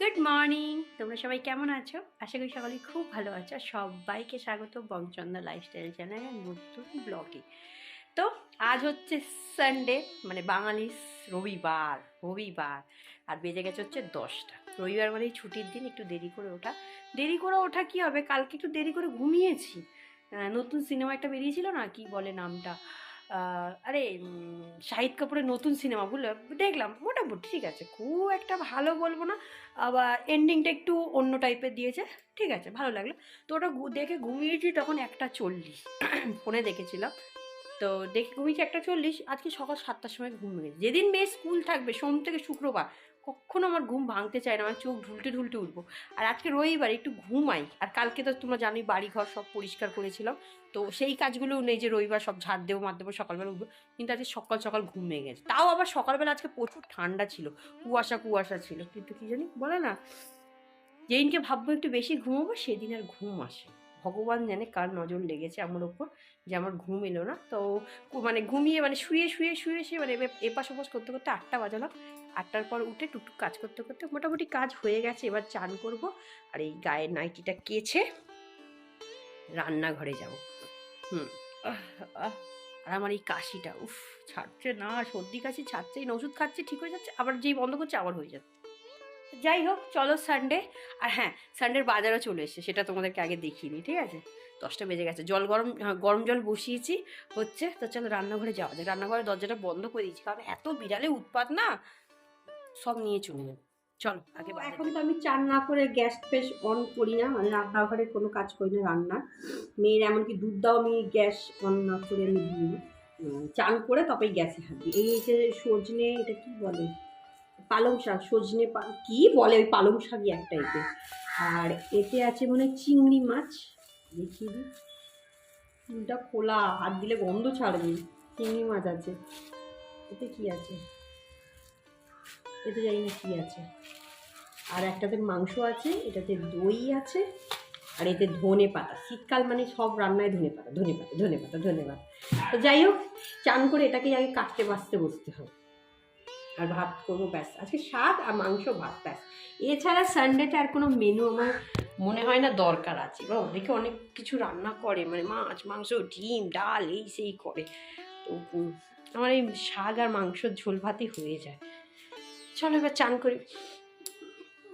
Good morning তোমরা সবাই কেমন আছো? আশা করি সকলেই খুব ভালো আছো। সবাইকে স্বাগত বংচন্দা লাইফস্টাইল চ্যানেলের নতুন ব্লগে তো আজ হচ্ছে সানডে মানে বাঙালির রবিবার রবিবার। আর বেজে গেছে হচ্ছে দশটা। রবিবার মানে ছুটির দিন, একটু দেরি করে ওঠা। দেরি করে ওঠা কি হবে? কালকে একটু দেরি করে ঘুমিয়েছি। নতুন সিনেমা একটা বেরিয়েছিল না? কি বলে নামটা? আরে শাহিদ কাপুরের নতুন সিনেমা দেখলাম, মোটামুটি ঠিক আছে। খুব একটা ভালো বলব না, আবার এন্ডিংটা একটু অন্য টাইপের দিয়েছে, ঠিক আছে, ভালো লাগল। তো ওটা দেখে ঘুমিয়েছি তখন একটা চল্লিশ, ফোনে দেখেছিলাম। তো দেখে ঘুমিয়েছি একটা চল্লিশ, আজকে সকাল সাতটার সময় ঘুম ভেঙেছে। যেদিন মেয়ে স্কুল থাকবে, সোম থেকে শুক্রবার কখনো আমার ঘুম ভাঙতে চায় না, আমার চোখ ঢুলতে ঢুলতে উঠবো। আর আজকে রবিবার, একটু ঘুমাই। আর কালকে তো তোমরা জানোই বাড়ি ঘর সব পরিষ্কার করেছিলাম। তো সেই কাজগুলো নেই যে রবিবার সব ঝাড় দেবো দেবো, সকালবেলা উঠবো। কিন্তু আজকে সকাল সকাল ঘুম ভেঙে গেছে। তাও আবার সকালবেলা আজকে প্রচুর ঠান্ডা ছিল, কুয়াশা কুয়াশা ছিল। কিন্তু কি জানি বলে না, যেদিনকে ভাববো একটু বেশি ঘুমোবো, সেদিন আর ঘুম আসে ভগবান জানে কার নজর লেগেছে আমার ওপর, যে আমার ঘুম এলো না। তো মানে ঘুমিয়ে মানে শুয়ে শুয়ে শুয়ে শুয়ে মানে এপাশ ওপাশ করতে করতে আটটা বাজালো আটটার পর উঠে টুকটুক কাজ করতে করতে মোটামুটি কাজ হয়ে গেছে। এবার চান করব। আর এই গায়ের নাইটিটা কেচে রান্নাঘরে যাব। হুম। আর আমার এই কাশিটা, উফ, ছাড়ছে না, সর্দি কাশি ছাড়ছেই না, ওষুধ খাচ্ছে, ঠিক হয়ে যাচ্ছে, আবার যেই বন্ধ করছে, আবার হয়ে যাচ্ছে। যাই হোক, চলো সানডে আর হ্যাঁ সানডের বাজারও চলে এসছে, সেটা তোমাদেরকে আগে দেখিনি ঠিক আছে? দশটা বেজে গেছে, জল গরম গরম জল বসিয়েছি, হচ্ছে, তো চলো রান্নাঘরে যাওয়া যায় রান্নাঘরে দরজাটা বন্ধ করে দিয়েছি, কারণ এত বিড়ালে উৎপাত না সব নিয়ে চলে যাবে। চলো আগে এখন তো আমি চান না করে গ্যাস ফ্যাস অন করি না মানে রান্নাঘরে কোনো কাজ করি না রান্না। মেয়ের এমনকি দুধ দাও আমি গ্যাস অন না করে আমি দিই চান করে তবেই গ্যাসে হাত দিই। এই যে সজনে এটা কি বলে? পালং শাক সজনে পা- কি বলে ওই পালং শাকই একটা এতে আর এতে আছে মানে চিংড়ি মাছ। দেখিয়ে দিই চুলটা খোলা হাত দিলে গন্ধ ছাড়বে। চিংড়ি মাছ আছে। এতে কি আছে? এতে জানি না কি আছে। আর একটাতে মাংস আছে, এটাতে দই আছে, আর এতে ধনে পাতা। শীতকাল মানে সব রান্নায় ধনে পাতা ধনে পাতা ধনে পাতা ধনে পাতা। তো যাই হোক, চান করে এটাকে আগে কাটতে বাঁচতে বসতে হবে। আর ভাত করব, ব্যাস। আজকে শাক আর মাংস ভাত, ব্যাস। এছাড়া সানডেতে আর কোনো মেনু আমার মনে হয় না দরকার আছে। বা অনেকে অনেক কিছু রান্না করে মানে মাছ, মাংস, ডিম, ডাল, এই সেই করে। তো আমার এই শাক আর মাংসর ঝোল ভাতই হয়ে যায়। চলো এবার চান করি।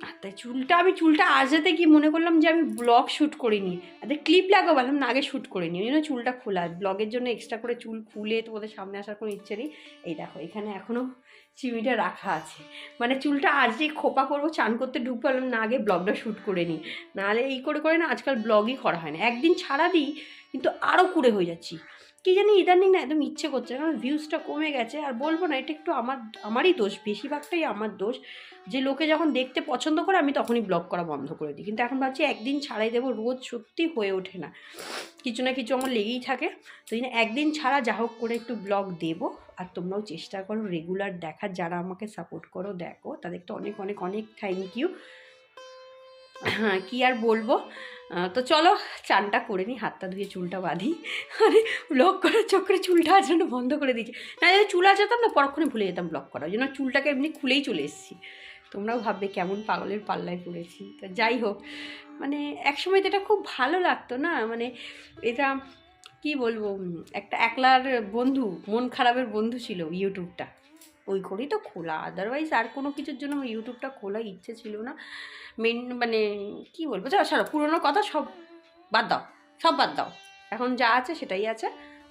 আর তাই চুলটা, আমি চুলটা আজতে কি মনে করলাম যে আমি ব্লগ শ্যুট করিনি। আর ক্লিপ লাগাবো বললাম না আগে শ্যুট করে নিই ওই জন্য চুলটা খোলা। ব্লগের জন্য এক্সট্রা করে চুল খুলে তোমাদের সামনে আসার কোনো ইচ্ছে নেই। এই দেখো, এখানে এখনও চিমিটা রাখা আছে। মানে চুলটা আজ যে খোপা করব, চান করতে ঢুকতে পারলাম না, আগে ব্লগটা শ্যুট করে নিই নাহলে এই করে করে না আজকাল ব্লগই করা হয় না। একদিন ছাড়া দিই, কিন্তু আরও কুড়ে হয়ে যাচ্ছি। কি জানি ইদানিং না একদম ইচ্ছে করছে না, কারণ ভিউজটা কমে গেছে। আর বলব না, এটা একটু আমার, আমারই দোষ, বেশিরভাগটাই আমার দোষ। যে লোকে যখন দেখতে পছন্দ করে, আমি তখনই ব্লগ করা বন্ধ করে দিই। কিন্তু এখন ভাবছি একদিন ছাড়াই দেবো, রোজ সত্যি হয়ে ওঠে না। কিছু না কিছু আমার লেগেই থাকে। তো একদিন ছাড়া যা হোক করে একটু ব্লগ দেবো। আর তোমরাও চেষ্টা করো রেগুলার দেখার। যারা আমাকে সাপোর্ট করো, দেখো। তাদেরকে অনেক অনেক অনেক থ্যাংক ইউ কী আর বলব? তো চলো, চানটা করে নিই, হাতটা ধুয়ে চুলটা বাঁধি। আরে ব্লক করার চক্করে চুলটা আজন্য বন্ধ করে দিয়েছি। না যদি চুল আছাতাম না, পরক্ষণে ভুলে যেতাম ব্লক করা ওই জন্য। চুলটাকে এমনি খুলেই চলে এসেছি। তোমরাও ভাববে কেমন পাগলের পাল্লায় পড়েছি। তা যাই হোক মানে একসময় তো এটা খুব ভালো লাগতো না? মানে এটা, কি বলব একটা একলার বন্ধু, মন খারাপের বন্ধু ছিল ইউটিউবটা। ওই করেই তো খোলা। আদারওয়াইজ আর কোনো কিছুর জন্য আমার ইউটিউবটা খোলা ইচ্ছে ছিল না। মেন মানে কি বলব? চলো চলো, পুরোনো কথা সব বাদ দাও, সব বাদ দাও। এখন যা আছে সেটাই আছে।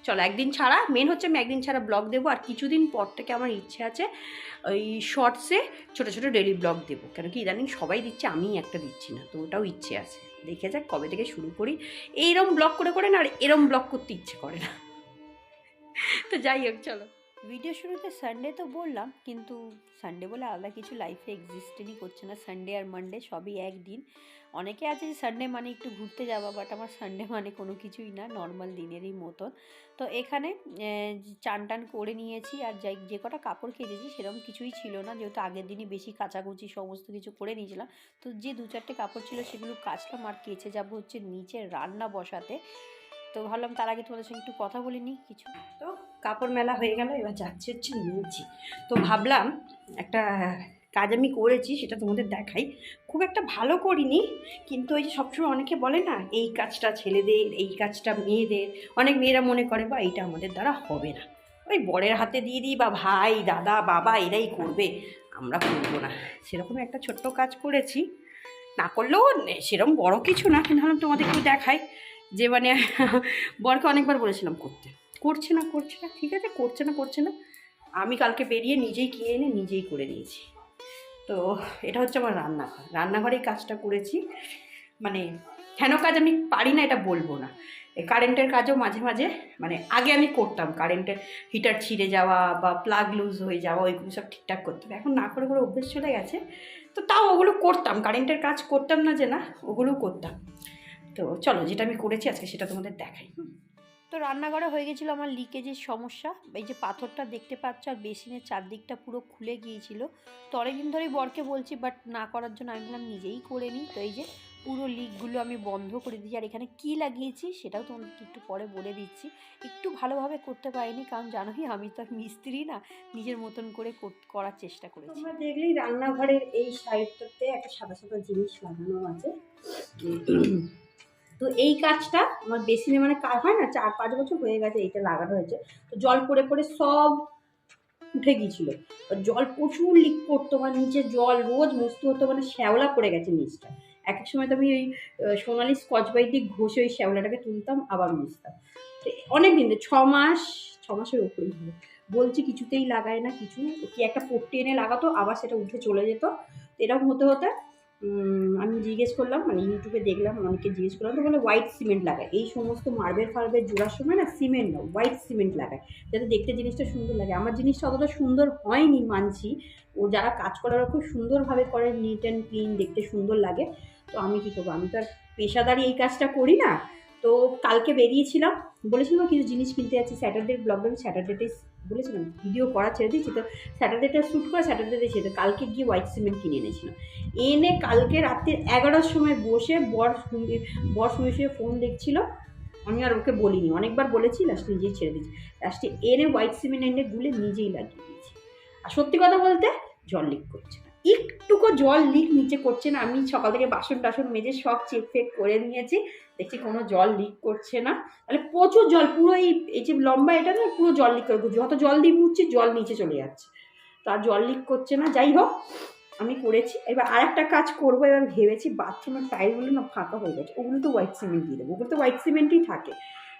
চলো, একদিন ছাড়া। মেন হচ্ছে আমি একদিন ছাড়া ব্লগ দেবো আর কিছুদিন পর থেকে আমার ইচ্ছে আছে ওই শর্টসে ছোটো ছোটো ডেলি ব্লগ দেবো। কেন কি ইদানিং সবাই দিচ্ছে আমি একটা দিচ্ছি না, তো ওটাও ইচ্ছে আছে। দেখে যাক কবে থেকে শুরু করি। এইরম ব্লগ করে করে না, আর এরম ব্লগ করতে ইচ্ছে করে না। তো যাই হোক, চলো। ভিডিও শুরুতে সানডে তো বললাম, কিন্তু সানডে বলে আলাদা কিছু লাইফে এক্সিস্টেনই করছে না। সানডে আর মানডে সবই একদিন। অনেকে আছে যে সানডে মানে একটু ঘুরতে যাওয়া বাট আমার সানডে মানে কোনো কিছুই না নর্মাল দিনেরই মতন। তো এখানে চান টান করে নিয়েছি আর যাই, যে কটা কাপড় কেচেছি সেরকম কিছুই ছিল না। যেহেতু আগের দিনই বেশি কাচাকুচি সমস্ত কিছু করে নিয়েছিলাম। তো যে দু চারটে কাপড় ছিল সেগুলো কাচলাম আর কেচে যাব হচ্ছে নিচে রান্না বসাতে। তো ভাবলাম তার আগে তোমাদের সঙ্গে একটু কথা বলে নিই কিছু। তো কাপড় মেলা হয়ে গেল, এবার যাচ্ছি হচ্ছে নিয়েছি তো ভাবলাম একটা কাজ আমি করেছি, সেটা তোমাদের দেখাই। খুব একটা ভালো করিনি, কিন্তু ওই যে সবসময় অনেকে বলে না, এই কাজটা ছেলেদের, এই কাজটা মেয়েদের। অনেক মেয়েরা মনে করে, বা, এইটা আমাদের দ্বারা হবে না। ওই বরের হাতে দিয়ে দিই, বা, ভাই, দাদা, বাবা, এরাই করবে। আমরা করব না। সেরকম একটা ছোট্ট কাজ করেছি। না করলেও সেরকম বড় কিছু না, কিন্তু ভাবলাম তোমাদের একটু দেখাই। যে মানে বরকে অনেকবার বলেছিলাম, করতে। করছে না করছে না, ঠিক আছে, করছে না করছে না। আমি কালকে বেরিয়ে নিজেই কিনে এনে নিজেই করে দিয়েছি তো এটা হচ্ছে আমার রান্নাঘর। রান্নাঘরেই কাজটা করেছি। মানে কেন কাজ আমি পারি না এটা বলব না। কারেন্টের কাজও মাঝে মাঝে মানে আগে আমি করতাম। কারেন্টের হিটার ছিঁড়ে যাওয়া বা প্লাগ লুজ হয়ে যাওয়া, ওইগুলো সব ঠিকঠাক করতাম। এখন না করে করে অভ্যেস চলে গেছে। তো তাও ওগুলো করতাম। কারেন্টের কাজ করতাম না যে না, ওগুলোও করতাম। তো চলো যেটা আমি করেছি আজকে সেটা তোমাদের দেখাই। হুম। তো রান্নাঘরে হয়ে গেছিল আমার লিকেজের সমস্যা। এই যে পাথরটা দেখতে পাচ্ছ আর বেসিনের চারদিকটা পুরো খুলে গিয়েছিল। তো অনেকদিন ধরেই বরকে বলছি বাট না করার জন্য আমি বললাম নিজেই করে নিই। তো এই যে পুরো লিকগুলো আমি বন্ধ করে দিয়েছি। আর এখানে কী লাগিয়েছি সেটাও তোমাদেরকে একটু পরে বলে দিচ্ছি। একটু ভালোভাবে করতে পারিনি কারণ জানোই আমি তো আর মিস্ত্রি না নিজের মতন করে করার চেষ্টা করেছি। তোমরা দেখলেই রান্নাঘরের এই সাইডটাতে একটা সাদা সাদা জিনিস লাগানো আছে। তো এই কাজটা আমার বেসিনে মানে কাজ হয় না, চার পাঁচ বছর হয়ে গেছে এইটা লাগানো হয়েছে। তো জল পড়ে পড়ে সব উঠে গিয়েছিল। জল প্রচুর লিক করতো মানে নিচে জল রোজ মুছতে হতো মানে শ্যাওলা পড়ে গেছে নিচটা। এক এক সময় তো আমি ওই সোনালি স্কচ বাইট দিয়ে ঘষে ওই শ্যাওলাটাকে তুলতাম, আবার মুছতাম। অনেক দিন ছ মাস, ছ মাসের উপরেই হবে। বলছি কিছুতেই লাগায় না, কিছু কি একটা পট্টি এনে লাগাতো, আবার সেটা উঠে চলে যেত। এরকম হতে হতে আমি জিজ্ঞেস করলাম মানে ইউটিউবে দেখলাম অনেকে জিজ্ঞেস করলাম, তো বলে হোয়াইট সিমেন্ট লাগায়। এই সমস্ত মার্বেল ফার্বেল জোড়ার সময় না সিমেন্ট না হোয়াইট সিমেন্ট লাগায়, যাতে দেখতে জিনিসটা সুন্দর লাগে। আমার জিনিসটা অতটা সুন্দর হয়নি, মানছি। ও যারা কাজ করে, ওরা খুব সুন্দরভাবে করে নিট অ্যান্ড ক্লিন দেখতে সুন্দর লাগে। তো আমি কী করব? আমি তো আর পেশাদারি এই কাজটা করি না। তো কালকে বেরিয়েছিলাম, বলেছিলাম কিছু জিনিস কিনতে যাচ্ছি স্যাটারডে ব্লগ আমি স্যাটারডেতে বলেছিলাম ভিডিও করা ছেড়ে দিয়েছি, তো স্যাটারডেটা শ্যুট করে স্যাটারডে ছেড়ে তো কালকে গিয়ে হোয়াইট সিমেন্ট কিনে এনেছিলাম এনে কালকে রাত্রির এগারোটার সময় বসে বর বর শুয়ে শুয়ে ফোন দেখছিল। আমি আর ওকে বলিনি। অনেকবার বলেছি লাস্ট নিজেই ছেড়ে দিয়েছি। লাস্টে এনে হোয়াইট সিমেন্ট এনে গুলে নিজেই লাগিয়ে দিয়েছি। আর সত্যি কথা বলতে, জল লিক করছে। একটুকু জল লিক নিচে করছে না। আমি সকাল থেকে বাসন টাসন মেজে সব চেক ফেক করে নিয়েছি। দেখছি কোনো জল লিক করছে না। তাহলে প্রচুর জল, পুরো এই এই যে লম্বা এটা না, পুরো জল লিক করে যত জল দিয়ে মুছছি, জল নিচে চলে যাচ্ছে। তো আর জল লিক করছে না। যাই হোক, আমি করেছি। এবার আর একটা কাজ করব। এবার ভেবেছি বাথরুমের টাইলগুলো না ফাঁকা হয়ে গেছে। ওগুলো তো হোয়াইট সিমেন্ট দিয়ে দেবো। ওগুলো তো হোয়াইট সিমেন্টই থাকে।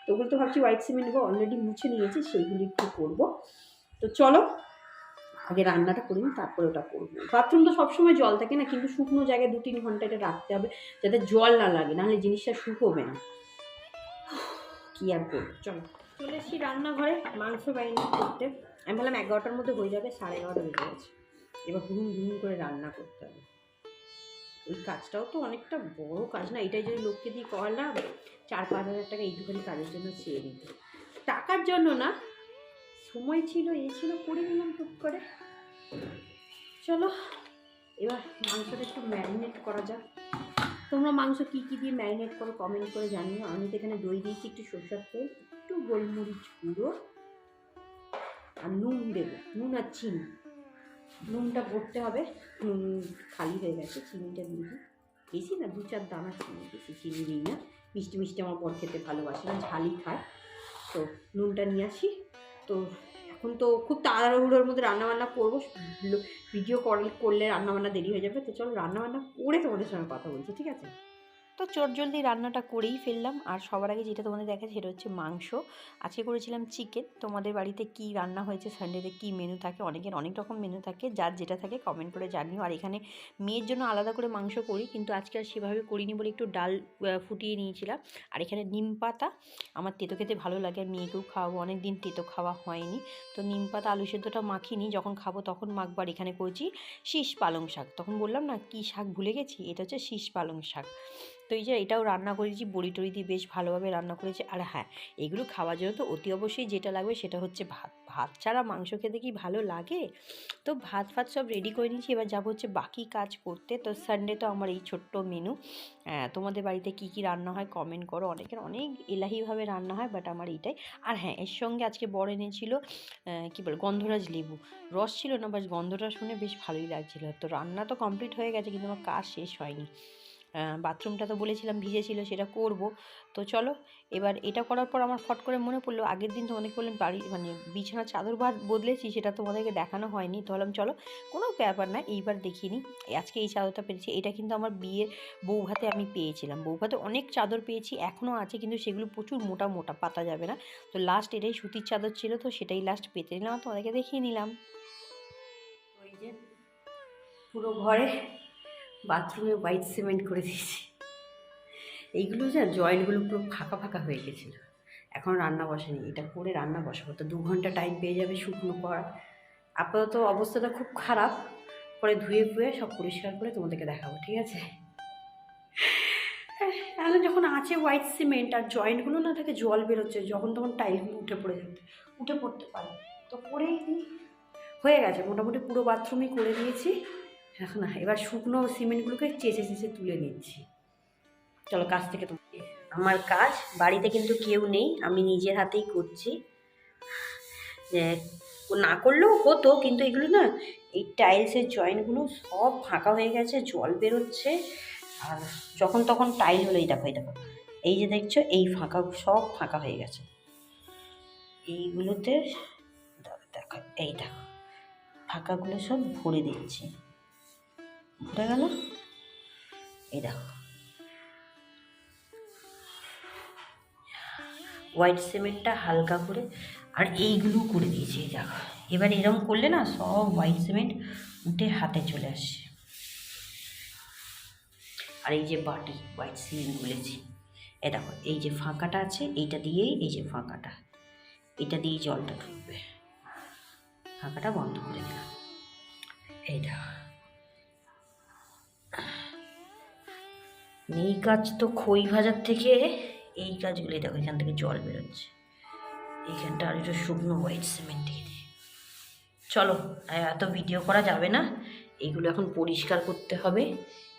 তো ওগুলো তো ভাবছি হোয়াইট সিমেন্ট অলরেডি মুছে নিয়েছি। সেইগুলি একটু করব। তো চলো আগে রান্নাটা করি নিই, তারপরে ওটা করব। বাথরুম তো সবসময় জল থাকে না কিন্তু শুকনো জায়গায় দু তিন ঘণ্টা এটা রাখতে হবে যাতে জল না লাগে নাহলে জিনিসটা শুকোবে না। কি আর করব? চলো। চলে এসেছি রান্নাঘরে মাংস বাইন্ডিং করতে। আমি ভাবলাম এগারোটার মধ্যে হয়ে যাবে সাড়ে এগারোটা বেজে গেছে। এবার ধুম ধুম করে রান্না করতে হবে। ওই কাজটাও তো অনেকটা বড় কাজ না এটাই যদি লোককে দিয়ে করালাম চার পাঁচ হাজার টাকা এইটুখানি কাজের জন্য চেয়ে দিত টাকার জন্য না সময় ছিল, এ ছিল, করে নিলাম টুক করে। চলো, এবার মাংসটা একটু ম্যারিনেট করা যাক। তোমরা মাংস কী কী দিয়ে ম্যারিনেট করো কমেন্ট করে জানিও। আমি তো এখানে দই দিয়েছি, একটু সরষের তেল, একটু গোলমরিচ গুঁড়ো আর নুন দেবো। নুন আর চিনি। নুনটা ভরতে হবে। নুন খালি হয়ে গেছে, চিনিটা দিয়ে বেশি না, দু চার দানা চিনি বেশি চিনি দিই না। মিষ্টি মিষ্টি আমার বর খেতে ভালোবাসে না, ঝালই খায়। তো নুনটা নিয়ে আসি। তো এখন তো খুব তাড়াহুড়োর মধ্যে রান্নাবান্না করব, ভিডিও কল করলে রান্নাবান্না দেরি হয়ে যাবে, তো চলো রান্নাবান্না করে তোমাদের সঙ্গে কথা বলছি, ঠিক আছে? তো চটজলদি রান্নাটা করেই ফেললাম। আর সবার আগে যেটা তোমাদের দেখা সেটা হচ্ছে মাংস। আজকে করেছিলাম চিকেন। তোমাদের বাড়িতে কি রান্না হয়েছে সানডেতে কি মেনু থাকে, অনেকের অনেক রকম মেনু থাকে। যার যেটা থাকে কমেন্ট করে জানিও। আর এখানে মেয়ের জন্য আলাদা করে মাংস করি, কিন্তু আজকে আর সেভাবে করিনি বলে একটু ডাল ফুটিয়ে নিয়েছিলাম। আর এখানে নিম পাতা। আমার তেতো খেতে ভালো লাগে, আর মেয়েকেও খাওয়াবো। অনেক দিন তেতো খাওয়া হয়নি। তো নিম পাতা, আলু সেদ্ধটা মাখিনি। যখন খাব তখন মাখবার এখানে করেছি শীষ পালং শাক। তখন বললাম, না, কি শাক ভুলে গেছি? এটা হচ্ছে শীষ পালং শাক। তো এই যে এটাও রান্না করেছি, বড়ি টড়ি দিয়ে বেশ ভালোভাবে রান্না করেছি। আর হ্যাঁ এগুলো খাওয়ার জন্য তো অতি অবশ্যই যেটা লাগবে সেটা হচ্ছে ভাত। ভাত ছাড়া মাংস খেতে কি ভালো লাগে? তো ভাত ফাত সব রেডি করে নিয়েছি। এবার যাব হচ্ছে বাকি কাজ করতে। তো সানডে তো আমার এই ছোট্ট মেনু হ্যাঁ তোমাদের বাড়িতে কি কি রান্না হয় কমেন্ট করো। অনেকের অনেক এলাহিভাবে রান্না হয় বাট আমার এইটাই। আর হ্যাঁ এর সঙ্গে আজকে বড় এনেছিল কি বল, গন্ধরাজ লেবু। রস ছিল না বাস গন্ধটা শুনে বেশ ভালোই লাগছিল। তো রান্না তো কমপ্লিট হয়ে গেছে, কিন্তু আমার কাজ শেষ হয়নি। বাথরুমটা তো বলেছিলাম ভিজেছিল সেটা করব। তো চলো, এবার এটা করার পর আমার ফট করে মনে পড়ল, আগের দিন তোমাদেরকে বললাম বাড়ি মানে বিছানা চাদর ভাত বদলেছি, সেটা তোমাদেরকে দেখানো হয়নি। তো বললাম চলো, কোনো ব্যাপার না, এইবার দেখিনি আজকে এই চাদরটা পেয়েছি এটা কিন্তু আমার বিয়ের বউ ভাতে আমি পেয়েছিলাম। বউ ভাতে অনেক চাদর পেয়েছি এখনও আছে, কিন্তু সেগুলো প্রচুর মোটা মোটা পাতা যাবে না। তো লাস্ট এটাই সুতির চাদর ছিল, তো সেটাই লাস্ট পেতে নিলাম, তোমাদেরকে দেখিয়ে নিলাম। ওই যে পুরো ঘরে বাথরুমে হোয়াইট সিমেন্ট করে দিয়েছি। এইগুলো যা জয়েন্টগুলো পুরো ফাঁকা ফাঁকা হয়ে গেছিল। এখন রান্না বসেনি, এটা করে রান্না বসাবো। তো দু ঘণ্টা টাইম পেয়ে যাবে শুকনো করা। আপাতত অবস্থাটা খুব খারাপ। পরে ধুয়ে ফুয়ে সব পরিষ্কার করে তোমাদেরকে দেখাবো, ঠিক আছে? এখন যখন আছে হোয়াইট সিমেন্ট আর জয়েন্টগুলো না থাকে জল বেরোচ্ছে, যখন তখন টাইলগুলো উঠে পড়ে যাবে, উঠে পড়তে পারে। তো করেই হয়ে গেছে, মোটামুটি পুরো বাথরুমই করে দিয়েছি। এখন এবার শুকনো সিমেন্টগুলোকে চেঁচে চেঁচে তুলে নিচ্ছি। চলো কাজ থেকে তো আমার কাজ, বাড়িতে কিন্তু কেউ নেই, আমি নিজের হাতেই করছি। না করলেও হতো, কিন্তু এগুলো না, এই টাইলসের জয়েন্টগুলো সব ফাঁকা হয়ে গেছে, জল বেরোচ্ছে, আর যখন তখন টাইল হলো, এই দেখো এই দেখো। এই যে দেখছ, এই ফাঁকা, সব ফাঁকা হয়ে গেছে। এইগুলোতে দেখো, এই দেখো, ফাঁকাগুলো সব ভরে দিচ্ছি ভরে গেল। এই দেখো। হোয়াইট সিমেন্টটা হালকা করে আর এইগুলো করে দিয়েছি, এই দেখো। এবার এরম করলে না সব হোয়াইট সিমেন্ট উঠে হাতে চলে আসে। আর এই যে বাটি হোয়াইট সিমেন্ট গুলেছি এ দেখো, এই যে ফাঁকাটা আছে, এইটা দিয়েই এই যে ফাঁকাটা। এটা দিয়েই জলটা ঢুকবে। ফাঁকাটা বন্ধ করে দিলাম। এই দেখো। এই কাজ তো খই ভাজার থেকে এই কাজগুলোই দেখো, এখান থেকে জল বেরোচ্ছে। এইখানটা আর একটু শুকনো হোয়াইট সিমেন্ট দিয়ে চলো এত ভিডিও করা যাবে না। এগুলো এখন পরিষ্কার করতে হবে।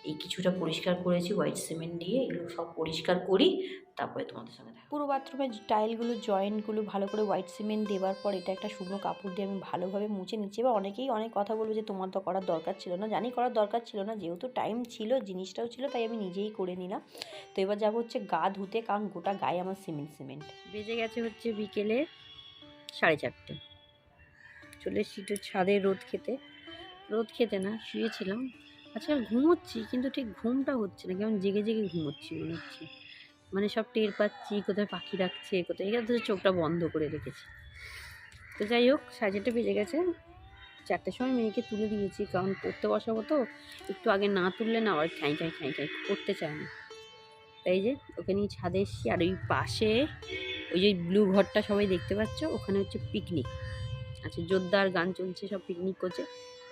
এই কিছুটা পরিষ্কার করেছি হোয়াইট সিমেন্ট দিয়ে এগুলো সব পরিষ্কার করি তারপরে তোমাদের সঙ্গে দেখা পুরো বাথরুমের টাইলগুলো জয়েন্টগুলো ভালো করে হোয়াইট সিমেন্ট দেওয়ার পর এটা একটা শুকনো কাপড় দিয়ে আমি ভালোভাবে মুছে নিচ্ছি। এবার অনেকেই অনেক কথা বলবে যে তোমার তো করার দরকার ছিল না। জানি করার দরকার ছিল না যেহেতু টাইম ছিল জিনিসটাও ছিল তাই আমি নিজেই করে নিলাম। তো এবার যাব হচ্ছে গা ধুতে কারণ গোটা গায়ে আমার সিমেন্ট সিমেন্ট বেজে গেছে হচ্ছে বিকেলে সাড়ে চারটে। চলে এসেছি একটু ছাদে রোদ খেতে। রোদ খেতে না শুয়েছিলাম। আজকাল ঘুমোচ্ছি, কিন্তু ঠিক ঘুমটা হচ্ছে না। কেমন জেগে জেগে ঘুমোচ্ছি মনে হচ্ছে। মানে সব টের পাচ্ছি, কোথায় পাখি ডাকছে, কোথায় এখানে তো চোখটা বন্ধ করে রেখেছি। তো যাই হোক, সাড়ে বেজে গেছে। চারটের সময় মেয়েকে তুলে দিয়েছি, কারণ পড়তে বসাবো তো। একটু আগে না তুললে না আবার খ্যাঁই খ্যাঁই খ্যাঁই খ্যাঁই পড়তে চায় না। তাই যে, ওকে নিয়ে ছাদে এসছি। আর ওই পাশে ওই যে ব্লু ঘরটা সবাই দেখতে পাচ্ছ, ওখানে হচ্ছে পিকনিক আচ্ছা জোরদার গান চলছে, সব পিকনিক করছে।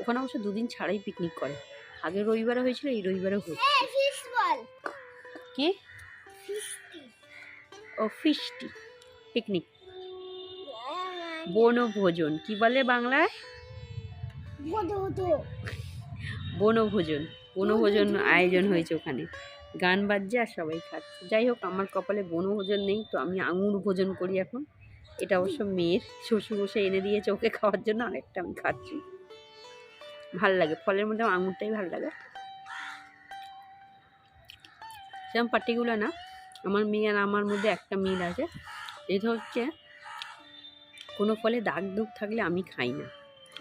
ওখানে অবশ্য দুদিন ছাড়াই পিকনিক করে। আগে রবিবারে হয়েছিল এই রবিবারে হচ্ছে বল কি? ও ফিস্টি পিকনিক বনভোজন। কি বলে বাংলায়? বনভোজন। বনভোজন। আয়োজন হয়েছে ওখানে। গান বাজছে আর সবাই খাচ্ছে। যাই হোক আমার কপালে বনভোজন নেই তো আমি আঙুর ভোজন করি এখন। এটা অবশ্য মেয়ের। শ্বশুর বসে এনে দিয়েছে ওকে খাওয়ার জন্য অনেকটা আমি খাচ্ছি। ভালো লাগে, ফলের মধ্যে আমার আঙুরটাই ভালো লাগে। সেরকম পার্টিকুলার না, আমার মেয়ে আর আমার মধ্যে একটা মিল আছে এটা হচ্ছে কোনো ফলে দাগ দুগ থাকলে আমি খাই না।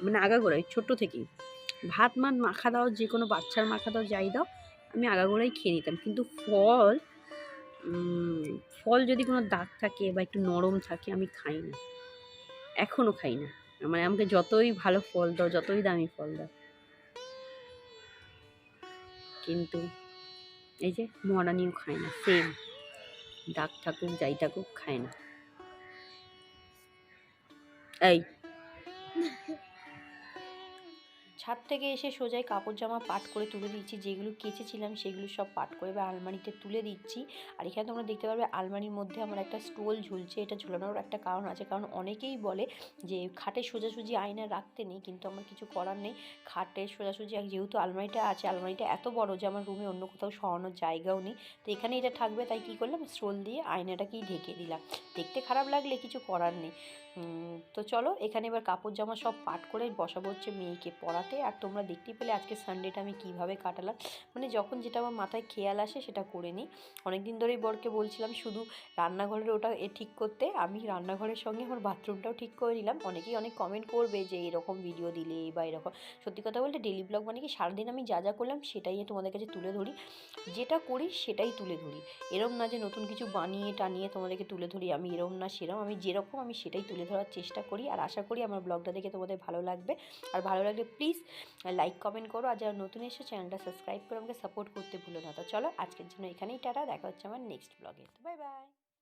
মানে আগাগোড়াই ছোটো থেকেই। ভাত মান মাখা দাও, যে কোনো বাচ্চার মাখা দাও, যাই দাও, আমি আগাগোড়াই খেয়ে নিতাম। কিন্তু ফল ফল যদি কোনো দাগ থাকে বা একটু নরম থাকে, আমি খাই না। এখনও খাই না। মানে আমাকে যতই ভালো ফল দাও, যতই দামি ফল দাও। কিন্তু এই যে মরানিও খায় না সেম ডাক থাকুক যাই থাকুক খায় না। এই। ছাদ থেকে এসে সোজাই কাপড় জামা পাট করে তুলে দিচ্ছি যেগুলো কেচেছিলাম সেগুলো সব পাট করে বা আলমারিতে তুলে দিচ্ছি। আর এখানে তোমরা দেখতে পারবে আলমারির মধ্যে আমার একটা স্টোল ঝুলছে। এটা ঝুলানোর একটা কারণ আছে। কারণ অনেকেই বলে যে খাটে সোজাসুজি আয়না রাখতে নেই, কিন্তু আমার কিছু করার নেই। খাটে সোজাসুজি যেহেতু আলমারিটা আছে, আলমারিটা এত বড় যে আমার রুমে অন্য কোথাও সরানোর জায়গাও নেই। তো এখানে এটা থাকবে, তাই কী করলাম? স্টোল দিয়ে আয়নাটাকেই ঢেকে দিলাম। দেখতে খারাপ লাগলে কিছু করার নেই। তো চলো এখানে এবার কাপড় জামা সব পাট করে বসাবো হচ্ছে মেয়েকে পড়াতে। আর তোমরা দেখতেই পেলে আজকে সানডেটা আমি কীভাবে কাটালাম। মানে যখন যেটা আমার মাথায় খেয়াল আসে সেটা করে নিই। অনেক দিন ধরেই বরকে বলছিলাম শুধু রান্নাঘরের ওটা এ ঠিক করতে, আমি রান্নাঘরের সঙ্গে আমার বাথরুমটাও ঠিক করে নিলাম। অনেকেই অনেক কমেন্ট করবে যে এরকম ভিডিও দিলে বা এরকম। সত্যি কথা বলতে ডেলি ব্লগ মানে কি সারাদিন আমি যা যা করলাম সেটাই তোমাদের কাছে তুলে ধরি। যেটা করি সেটাই তুলে ধরি। এরম না যে নতুন কিছু বানিয়ে টানিয়ে তোমাদেরকে তুলে ধরি, আমি এরম না সেরম, আমি যেরকম আমি সেটাই তুলে ধরার চেষ্টা করি। আর আশা করি আমার ব্লগটা দেখে তোমাদের ভালো লাগবে। আর ভালো লাগলে প্লিজ লাইক, কমেন্ট করো। আর যারা নতুন এসে চ্যানেলটা সাবস্ক্রাইব করে আমাকে সাপোর্ট করতে ভুলো না। তো চলো, আজকের জন্য এখানেই, টাটা। দেখা হচ্ছে আমার নেক্সট ব্লগে। Bye bye